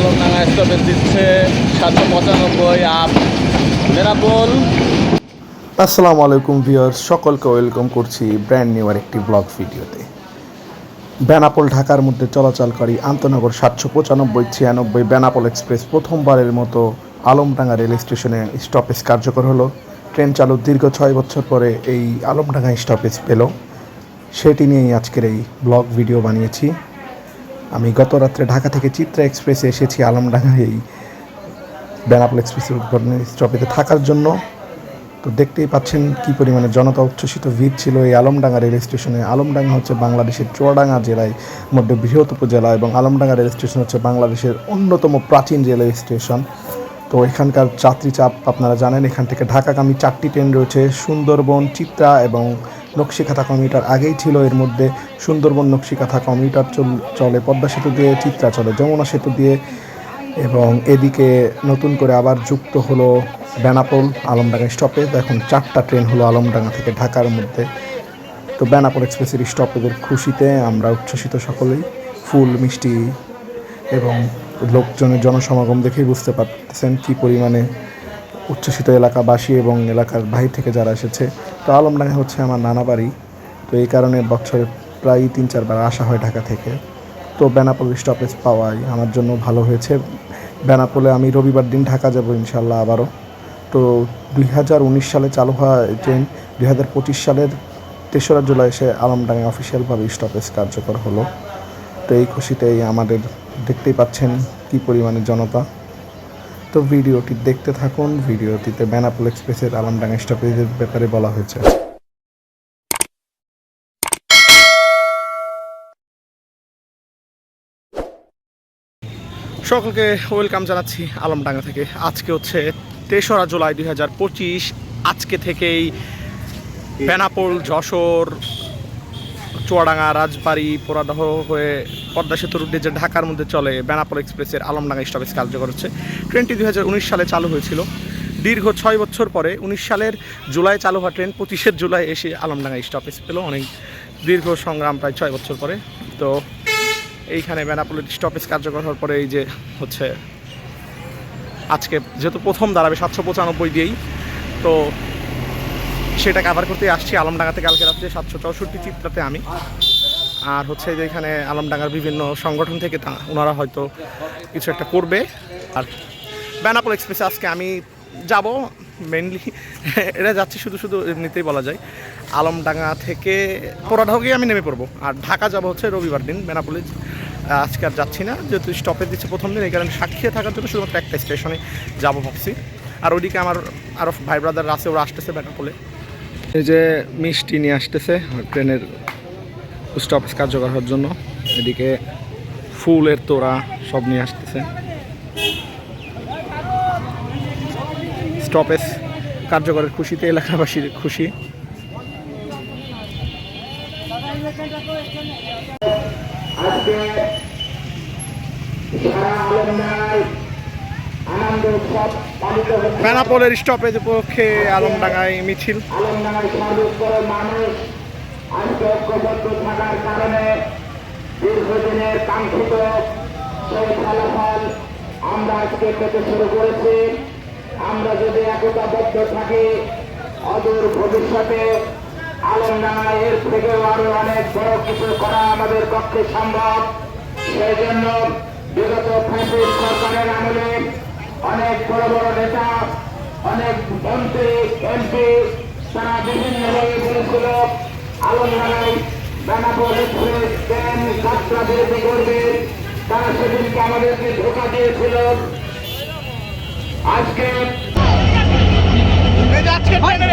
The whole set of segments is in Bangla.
আলমডাঙ্গা স্টপেজ দিচ্ছে, সাতশো পঁচানব্বই আপ বেনাপোল আসসালামু আলাইকুম ভিউয়ার্স সকলকে ওয়েলকাম করছি ব্র্যান্ড নিউ আর একটি ব্লগ ভিডিওতে। বেনাপোল ঢাকার মধ্যে চলাচলকারী আন্তনগর সাতশো পঁচানব্বই, ছিয়ানব্বই বেনাপোল এক্সপ্রেস প্রথমবারের মতো আলমডাঙ্গা রেল স্টেশনে স্টপেজ কার্যকর হলো। ট্রেন চালু দীর্ঘ ছয় বছর পরে এই আলমডাঙ্গা স্টপেজ পেল। সেটি নিয়েই আজকের এই ব্লগ ভিডিও বানিয়েছি। আমি গত রাত্রে ঢাকা থেকে চিত্রা এক্সপ্রেসে এসেছি আলমডাঙ্গা এই বেনাপোল এক্সপ্রেসের উদ্বোধনী স্টপেজে থাকার জন্য। তো দেখতেই পাচ্ছেন কি পরিমাণে জনতা উচ্ছ্বসিত ভিড় ছিল এই আলমডাঙ্গা রেল স্টেশনে। আলমডাঙ্গা হচ্ছে বাংলাদেশের চুয়াডাঙ্গা জেলায় মধ্যে বৃহৎ উপজেলা এবং আলমডাঙ্গা রেল স্টেশন হচ্ছে বাংলাদেশের অন্যতম প্রাচীন রেলওয়ে স্টেশন। তো এখানকার যাত্রী চাপ আপনারা জানেন, এখান থেকে ঢাকাগামী চারটি ট্রেন রয়েছে, সুন্দরবন, চিত্রা এবং নকশিকাথা কমিউটার আগেই ছিল। এর মধ্যে সুন্দরবন নকশিকাথা কমিউটার চল- চলে, পদ্মা সেতু দিয়ে চিত্রা চলে, যমুনা সেতু দিয়ে। এবং এদিকে নতুন করে আবার যুক্ত হলো বেনাপোল আলমডাঙ্গা স্টপেজ এখন চারটা ট্রেন হলো আলমডাঙ্গা থেকে ঢাকার মধ্যে। তো বেনাপোল এক্সপ্রেসের স্টপেজের খুশিতে আমরা উচ্ছ্বসিত সকলেই, ফুল, মিষ্টি এবং লোকজনের জনসমাগম দেখেই বুঝতে পারতেছেন কী পরিমাণে উচ্ছ্বসিত এলাকাবাসী এবং এলাকার বাহির থেকে যারা এসেছে, তো আলমডাঙ্গা হচ্ছে আমার নানা বাড়ি। তো এই কারণে বছরে প্রায় তিন, চারবার আসা হয় ঢাকা থেকে। তো বেনাপোল স্টপেজ পাওয়াই আমার জন্য ভালো হয়েছে। বেনাপোলে আমি রবিবার দিন ঢাকা যাব ইনশাল্লাহ আবারও। তো দুই হাজার উনিশ সালে চালু হওয়া ট্রেন, দুই হাজার পঁচিশ সালের তেসরা জুলাই এসে আলমডাঙ্গা অফিসিয়ালভাবে স্টপেজ কার্যকর হলো। তো এই খুশিতেই আমাদের দেখতেই পাচ্ছেন কি পরিমাণে জনতা। তো ভিডিওটি দেখতে থাকুন। ভিডিওটিতে বেনাপোল এক্সপ্রেসের আলমডাঙ্গা স্টপেজের ব্যাপারে বলা হয়েছে। সকলকে ওয়েলকাম জানাচ্ছি আলমডাঙ্গা থেকে। আজকে হচ্ছে তেসরা জুলাই দুই হাজার পঁচিশ। আজকে থেকেই বেনাপোল, যশোর চুয়াডাঙ্গা, রাজবাড়ি, পোড়াদহ হয়ে পদ্মা সেতু রুটে যে ঢাকার মধ্যে চলে বেনাপোল এক্সপ্রেসের আলমডাঙ্গা স্টপেজ কার্যকর হচ্ছে। ট্রেনটি দু হাজার উনিশ সালে চালু হয়েছিল। দীর্ঘ ছয় বছর পরে উনিশ সালের জুলাই চালু হওয়া ট্রেন পঁচিশের জুলাই এসে আলমডাঙ্গা স্টপেজ পেল। অনেক দীর্ঘ সংগ্রাম প্রায় ছয় বছর পরে। তো এইখানে বেনাপোলের স্টপেজ কার্যকর হওয়ার পরে এই যে হচ্ছে আজকে যেহেতু প্রথম দাঁড়াবে সাতশো পঁচানব্বই দিয়েই, তো সেটা কাভার করতে আসছি আলমডাঙ্গা থেকে কালকে রাত্রে সাতশো চৌষট্টি চিত্রাতে আমি। আর হচ্ছে যে এখানে আলমডাঙ্গার বিভিন্ন সংগঠন থেকে তা- ওনারা হয়তো কিছু একটা করবে। আর বেনাপোল এক্সপ্রেসে আজকে আমি যাব মেনলি এটা যাচ্ছি শুধু শুধু এমনিতেই বলা যায়। আলমডাঙ্গা থেকে পোড়াঢাকে আমি নেমে পড়ব। আর ঢাকা যাব হচ্ছে রবিবার দিন বেনাপোলে। আজকে আর যাচ্ছি না, যেহেতু স্টপেজ দিচ্ছে প্রথম দিন, এই কারণে সাক্ষী থাকার জন্য শুধুমাত্র একটা স্টেশনে যাব ভাবছি। আর ওইদিকে আমার আরও ভাই ব্রাদার আছে, ওরা আসতেছে বেনাপোলে। এই যে মিষ্টি নিয়ে আসতেছে ট্রেনের স্টপেজ কার্যকর হওয়ার জন্য। এদিকে ফুলের তোড়া সব নিয়ে আসতেছে। স্টপেজ কার্যকরের খুশিতে এলাকাবাসীর খুশি। আজকে বেনাপোলের স্টপেজ উপলক্ষে আলমডাঙ্গায় মিছিল। আমরা যদি একতাবদ্ধ থাকি অদূর ভবিষ্যতে আলমডাঙ্গা এর থেকেও আরও অনেক বড় কিছু করা আমাদের পক্ষে সম্ভব। সেই জন্য বিগত ফ্যাসিস্ট বড় বড় নেতা, অনেক মন্ত্রী, এমপি, তারা বিভিন্নভাবে বলেছিল এক্সপ্রেস ট্রেন যাত্রা বিরতি করবে। তারা সেদিনকে আমাদেরকে ধোকা দিয়েছিল। আজকে আগে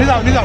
Đi đâu, đi đâu.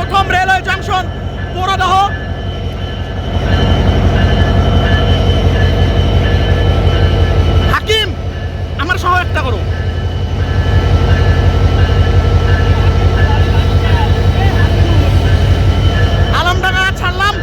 প্রথম রেলওয়ে জংশন পোড়াদহ হাকিম আমার সহ একটা করো আলমডাঙ্গা ছাড়লাম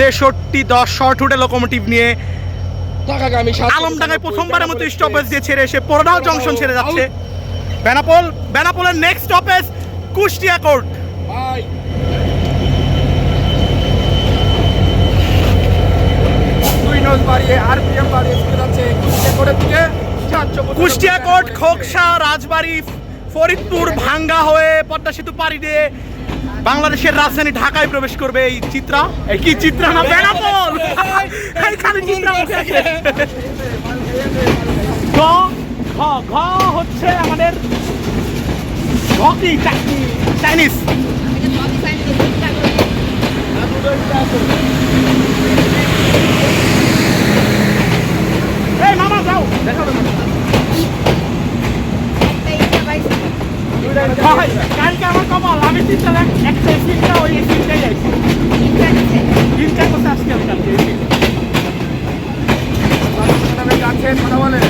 ছেষট্টি দশ শর্ট উঠে লোকোমোটিভ নিয়ে আলমডাঙ্গায় প্রথমবারের মতো স্টপেজ দিয়ে ছেড়ে এসে পোরডাল জংশন ছেড়ে যাচ্ছে। Benapole বেনাপোলের next stoppage Kushtia court Kushtia court Khoksa Rajbari Faridpur Bhanga হয়ে পদ্মা সেতু পাড়ি দিয়ে বাংলাদেশের রাজধানী ঢাকায় প্রবেশ করবে এই চিত্রা। কি চিত্রা না বেনাপোল? এই খালি চিত্রা আছে। ঘ হচ্ছে আমাদের ঘ কি চাইনিজ। এই মামা যাও। দেখা হবে না। হয়, কালকে আমার কপাল, আমি তিনটা একটা তিনটা ওই তিনটাই আইছি তিনটা করতে আজকে আমি কালকে। কথা বলেন